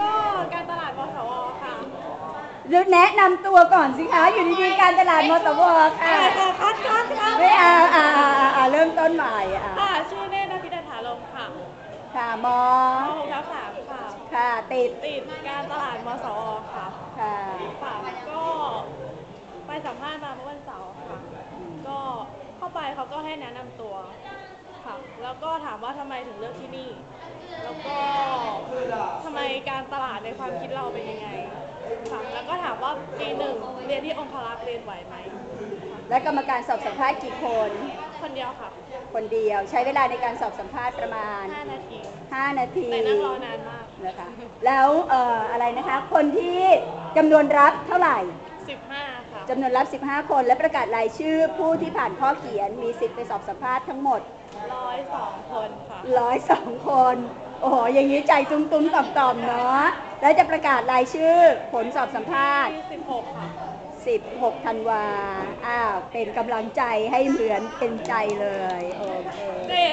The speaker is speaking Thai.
ก็การตลาดมสวค่ะแนะนำตัวก่อนสิคะอยู่ดีๆการตลาดมสวค่ะค่ะคัดคัดคัดไม่เอาอ่าอ่าอ่าเริ่มต้นใหม่อะค่ะชื่อเนตรนภิดาถาลมค่ะค่ะมอมหกทับสามค่ะ ค่ะติดติดการตลาดมสวค่ะค่ะค่ะก็ไปสัมภาษณ์มาเมื่อวันเสาร์ค่ะ ก็เข้าไปเขาก็ให้แนะนำตัวค่ะ แล้วก็ถามว่าทำไมถึงเลือกที่นี่ แล้วก็ทำไม การตลาดในความคิดเราเป็นยังไงค่ะแล้วก็ถามว่าปีหนึ่งเรียนที่องคลักษ์เรียนไหวไหม และกรรมการสอบสัมภาษณ์กี่คน คนเดียวค่ะ คนเดียวใช้เวลาในการสอบสัมภาษณ์ประมาณ 5 นาที 5 นาทีแต่นั่งรอนานมากนะคะแล้วเอ่ออะไรนะคะคนที่จำนวนรับเท่าไหร่ 15 ค่ะ จำนวนรับ 15 คนและประกาศรายชื่อผู้ที่ผ่านข้อเขียนมีสิทธิ์ไปสอบสัมภาษณ์ทั้งหมด 102คนค่ะ102คน โอ้โห อย่างนี้ใจตุ้มตุ้มๆต่อมๆเนาะ แล้วจะประกาศรายชื่อผลสอบสัมภาษณ์ ที่16ค่ะ 16ธันวาอ้าว เป็นกำลังใจให้เหมือนเป็นใจเลย โอเคเกรด